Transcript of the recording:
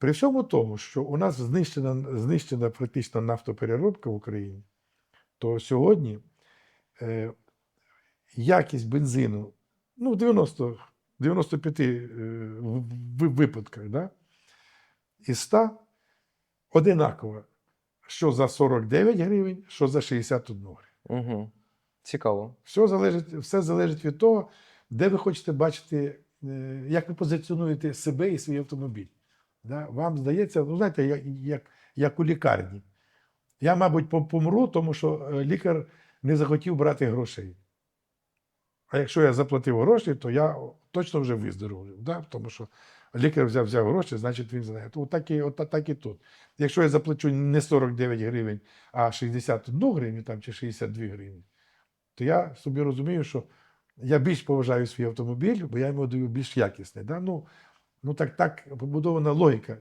При всьому тому, що у нас знищена, знищена практично нафтопереробка в Україні, то сьогодні е, якість бензину ну, в 90, 95 е, випадках да, із 100 одинакова, що за 49 гривень, що за 61 гривень. Угу. Цікаво. Все залежить, все залежить від того, де ви хочете бачити, е, як ви позиціонуєте себе і свій автомобіль. Да? Вам здається, ну знаєте, як, як, як у лікарні. Я, мабуть, помру, тому що е, лікар не захотів брати грошей. А якщо я заплатив гроші, то я точно вже виздоровлю. Да? Тому що лікар взяв, взяв гроші, значить він знає. От так, і, от так і тут. Якщо я заплачу не 49 гривень, а 61 гривню там, чи 62 гривні, то я собі розумію, що я більш поважаю свій автомобіль, бо я йому даю більш якісний. Да? Ну, ну так, так побудована логіка.